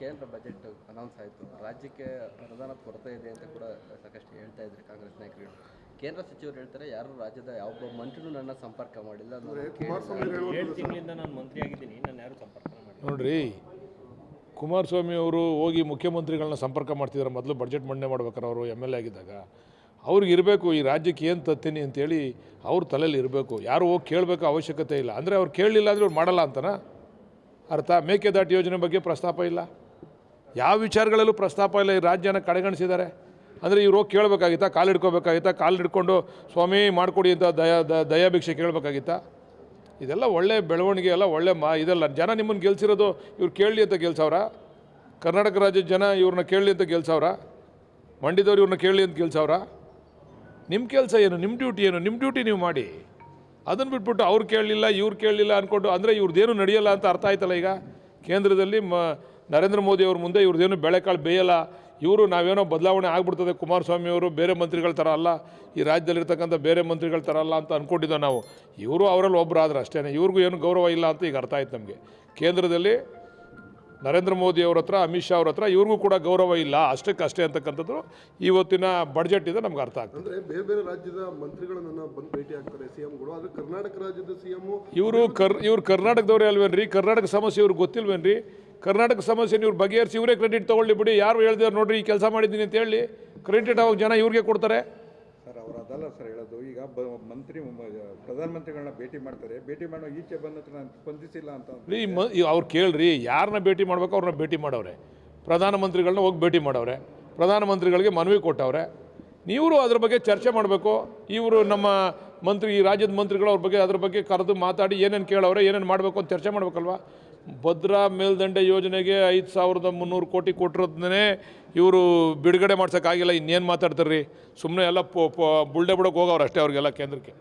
ಕೇಂದ್ರ budget announce ಆಯಿತು. ರಾಜ್ಯಕ್ಕೆ ಅನುದಾನ ಕೊರತೆ ಇದೆ ಅಂತ ಕೂಡ ಸಾಕಷ್ಟು ಹೇಳ್ತಾ ಇದ್ರು ಕಾಂಗ್ರೆಸ್ ನಾಯಕರು. ಕೇಂದ್ರ ಸಚಿವರು ಹೇಳ್ತಾರೆ ಯಾರು ರಾಜ್ಯದ ಯಾವೊಬ್ಬ ಮಂತ್ರಿನೂ ನನ್ನ ಸಂಪರ್ಕ ಮಾಡಿಲ್ಲ. ಏಳು ತಿಂಗಳಿಂದ ನಾನು ಮಂತ್ರಿ ಆಗಿದ್ದೀನಿ ನಾನು ಯಾರು ಸಂಪರ್ಕ ನೋಡ್ರಿ ಕುಮಾರಸ್ವಾಮಿ ಅವರು ಹೋಗಿ ಮುಖ್ಯಮಂತ್ರಿಗಳನ್ನ ಸಂಪರ್ಕ ಮಾಡ್ತಿದ್ದಾರೆ ಮೊದಲು ಬಜೆಟ್ ಮಂಡನೆ ಮಾಡ್ಬೇಕಾರೆ ಅವರು ಎಂ ಎಲ್ ಎ ಆಗಿದ್ದಾಗ. ಅವ್ರಿಗೆ ಇರಬೇಕು ಈ ರಾಜ್ಯಕ್ಕೆ ಏನು ತತ್ತೀನಿ ಅಂತೇಳಿ ಅವ್ರ ತಲೆಯಲ್ಲಿ ಇರಬೇಕು. ಯಾರು ಹೋಗಿ ಕೇಳಬೇಕು ಅವಶ್ಯಕತೆ ಇಲ್ಲ. ಅಂದರೆ ಅವ್ರು ಕೇಳಲಿಲ್ಲ ಅಂದರೆ ಅವ್ರು ಮಾಡಲ್ಲ ಅಂತನಾ? ಅರ್ಥ? ಮೇಕೆದಾಟು ಯೋಜನೆ ಬಗ್ಗೆ ಪ್ರಸ್ತಾಪ ಇಲ್ಲ? ಯಾವ ವಿಚಾರಗಳಲ್ಲೂ ಪ್ರಸ್ತಾಪ ಇಲ್ಲ, ಈ ರಾಜ್ಯನ ಕಡೆಗಣಿಸಿದ್ದಾರೆ. ಅಂದರೆ ಇವ್ರು ಹೋಗಿ ಕೇಳಬೇಕಾಗಿತ್ತಾ? ಕಾಲು ಹಿಡ್ಕೋಬೇಕಾಗಿತ್ತಾ? ಕಾಲು ಹಿಡ್ಕೊಂಡು, ಸ್ವಾಮಿ, ಮಾಡಿಕೊಡಿ ಅಂತ ದಯ ದಯಾಭಿಕ್ಷೆ ಕೇಳಬೇಕಾಗಿತ್ತಾ? ಇದೆಲ್ಲ ಒಳ್ಳೆ ಬೆಳವಣಿಗೆ, ಎಲ್ಲ ಒಳ್ಳೆ ಮಾ, ಇದೆಲ್ಲ ಜನ ನಿಮ್ಮನ್ನು ಗೆಲ್ಸಿರೋದು ಇವ್ರು ಕೇಳಲಿ ಅಂತ ಗೆಲ್ಸವ್ರ? ಕರ್ನಾಟಕ ರಾಜ್ಯದ ಜನ ಇವ್ರನ್ನ ಕೇಳಲಿ ಅಂತ ಗೆಲ್ಸವ್ರ? ಮಂಡ್ಯದವ್ರು ಇವ್ರನ್ನ ಕೇಳಲಿ ಅಂತ ಗೆಲ್ಸವ್ರ? ನಿಮ್ಮ ಕೆಲಸ ಏನು? ನಿಮ್ಮ ಡ್ಯೂಟಿ ಏನು? ನಿಮ್ಮ ಡ್ಯೂಟಿ ನೀವು ಮಾಡಿ. ಅದನ್ನು ಬಿಟ್ಬಿಟ್ಟು ಅವ್ರು ಕೇಳಲಿಲ್ಲ, ಇವ್ರು ಕೇಳಲಿಲ್ಲ ಅಂದ್ಕೊಂಡು ಅಂದರೆ ಇವ್ರದ್ದೇನು ನಡೆಯಲ್ಲ ಅಂತ ಅರ್ಥ ಆಯ್ತಲ್ಲ ಈಗ? ಕೇಂದ್ರದಲ್ಲಿ ಮ ನರೇಂದ್ರ ಮೋದಿ ಅವ್ರ ಮುಂದೆ ಇವ್ರದ್ದೇನು ಬೆಳೆಕಾಳು ಬೇಯಲ್ಲ ಇವರು ನಾವೇನೋ ಬದಲಾವಣೆ ಆಗ್ಬಿಡ್ತದೆ ಕುಮಾರಸ್ವಾಮಿ ಅವರು ಬೇರೆ ಮಂತ್ರಿಗಳ ಥರ ಅಲ್ಲ ಈ ರಾಜ್ಯದಲ್ಲಿರ್ತಕ್ಕಂಥ ಬೇರೆ ಮಂತ್ರಿಗಳ ಥರ ಅಲ್ಲ ಅಂತ ಅಂದ್ಕೊಂಡಿದ್ದೋ ನಾವು. ಇವರು ಅವರಲ್ಲಿ ಒಬ್ಬರು ಆದ್ರೆ ಅಷ್ಟೇ ಇವ್ರಿಗೂ ಏನು ಗೌರವ ಇಲ್ಲ ಅಂತ ಈಗ ಅರ್ಥ ಆಯ್ತು ನಮಗೆ. ಕೇಂದ್ರದಲ್ಲಿ ನರೇಂದ್ರ ಮೋದಿ ಅವ್ರ ಹತ್ರ ಅಮಿತ್ ಶಾ ಅವ್ರ ಹತ್ರ ಇವ್ರಿಗೂ ಕೂಡ ಗೌರವ ಇಲ್ಲ ಅಷ್ಟಕ್ಕೆ ಅಷ್ಟೇ ಅಂತಕ್ಕಂಥದ್ದು ಇವತ್ತಿನ ಬಡ್ಜೆಟ್ ಇದೆ ನಮ್ಗೆ ಅರ್ಥ ಆಗ್ತದೆ. ಅಂದ್ರೆ ಬೇರೆ ಬೇರೆ ರಾಜ್ಯದ ಮಂತ್ರಿಗಳನ್ನ ಬಂದು ಭೇಟಿ ಆಗ್ತಾರೆ ಸಿಎಂಗಳು ಆದರೆ ಕರ್ನಾಟಕ ರಾಜ್ಯದ ಸಿಎಂ ಇವರು ಕರ್ ಇವ್ರು ಕರ್ನಾಟಕದವ್ರು ಅಲ್ವೇನ್ರಿ? ಕರ್ನಾಟಕ ಸಮಸ್ಯೆ ಇವ್ರಿಗೆ ಗೊತ್ತಿಲ್ವೇನ್ರಿ? ಕರ್ನಾಟಕ ಸಮಸ್ಯೆ ಇವ್ರು ಬಗೆಹರಿಸಿ ಇವರೇ ಕ್ರೆಡಿಟ್ ತೊಗೊಳ್ಳಿ ಬಿಡಿ. ಯಾರು ಹೇಳಿದ್ರು ನೋಡ್ರಿ ಈ ಕೆಲಸ ಮಾಡಿದ್ದೀನಿ ಅಂತ ಹೇಳಿ ಕ್ರೆಡಿಟ್ ಅವಾಗ ಜನ ಇವ್ರಿಗೆ ಕೊಡ್ತಾರೆ. ಸರ್ ಅವ್ರು ಅದಲ್ಲ ಸರ್ ಹೇಳೋದು. ಈಗ ಬ ಮಂತ್ರಿ ಪ್ರಧಾನಮಂತ್ರಿಗಳನ್ನ ಭೇಟಿ ಮಾಡ್ತಾರೆ. ಭೇಟಿ ಮಾಡೋ ಈಚೆ ಬಂದ ಹತ್ರ ನಾನು ಸ್ಪಂದಿಸಿಲ್ಲ ಅಂತ ಈ ಮ ಅವ್ರು ಕೇಳ್ರಿ ಯಾರನ್ನ ಭೇಟಿ ಮಾಡ್ಬೇಕು ಅವ್ರನ್ನ ಭೇಟಿ ಮಾಡವ್ರೆ. ಪ್ರಧಾನಮಂತ್ರಿಗಳನ್ನ ಹೋಗಿ ಭೇಟಿ ಮಾಡವ್ರೆ. ಪ್ರಧಾನಮಂತ್ರಿಗಳಿಗೆ ಮನವಿ ಕೊಟ್ಟವ್ರೆ. ನೀವು ಅದ್ರ ಬಗ್ಗೆ ಚರ್ಚೆ ಮಾಡಬೇಕು. ಇವರು ನಮ್ಮ ಮಂತ್ರಿ ಈ ರಾಜ್ಯದ ಮಂತ್ರಿಗಳು ಅವ್ರ ಬಗ್ಗೆ ಅದ್ರ ಬಗ್ಗೆ ಕರೆದು ಮಾತಾಡಿ ಏನೇನು ಕೇಳವ್ರೆ ಏನೇನು ಮಾಡಬೇಕು ಅಂತ ಚರ್ಚೆ ಮಾಡ್ಬೇಕಲ್ವಾ? ಭದ್ರಾ ಮೇಲ್ದಂಡೆ ಯೋಜನೆಗೆ ಐದು ಸಾವಿರದ ಮುನ್ನೂರು ಕೋಟಿ ಕೊಟ್ಟಿರೋದನ್ನೇ ಇವರು ಬಿಡುಗಡೆ ಮಾಡ್ಸೋಕ್ಕಾಗಿಲ್ಲ, ಇನ್ನೇನು ಮಾತಾಡ್ತಾರೆ ರೀ ಸುಮ್ಮನೆ ಎಲ್ಲ ಪೊ ಬುಲ್ಡೆ ಬಿಡೋಕೆ ಹೋಗವ್ರು ಅಷ್ಟೇ ಅವ್ರಿಗೆಲ್ಲ ಕೇಂದ್ರಕ್ಕೆ.